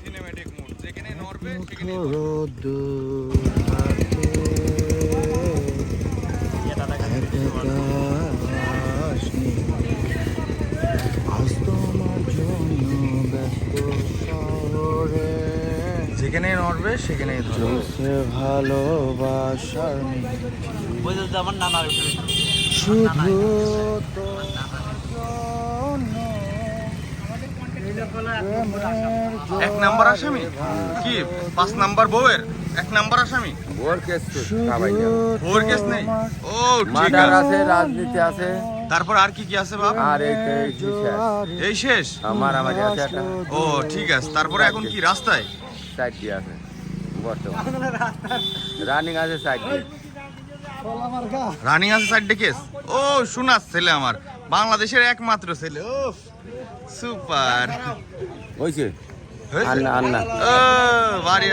Cinematic mood যেখানে নড়বে সেখানে রোদ্দুর হাতে আকাশ নীল। আজ এক নাম্বার আসামি? কি? পাঁচ নাম্বার বউয়ের? এক নাম্বার আসামি? কেস। বউয়ের কেস নেই? ও মার্ডার আছে। আছে রাজনীতি আছে। তারপর আর কি কি আছে বাপ? আর এই শেষ। আমার আমার আছে একটা। ও ঠিক আছে। তারপরে এখন কি রাস্তায়? চারটি আছে বর্তমান। রানিং আছে চারটি রানিং আছে সাইড কেস? ও শোনাস ছেলে আমার। বাংলাদেশের একমাত্র ছেলে ও সুপার হয়েছে? হয়েছে? আন্না আন্না ও বাড়ি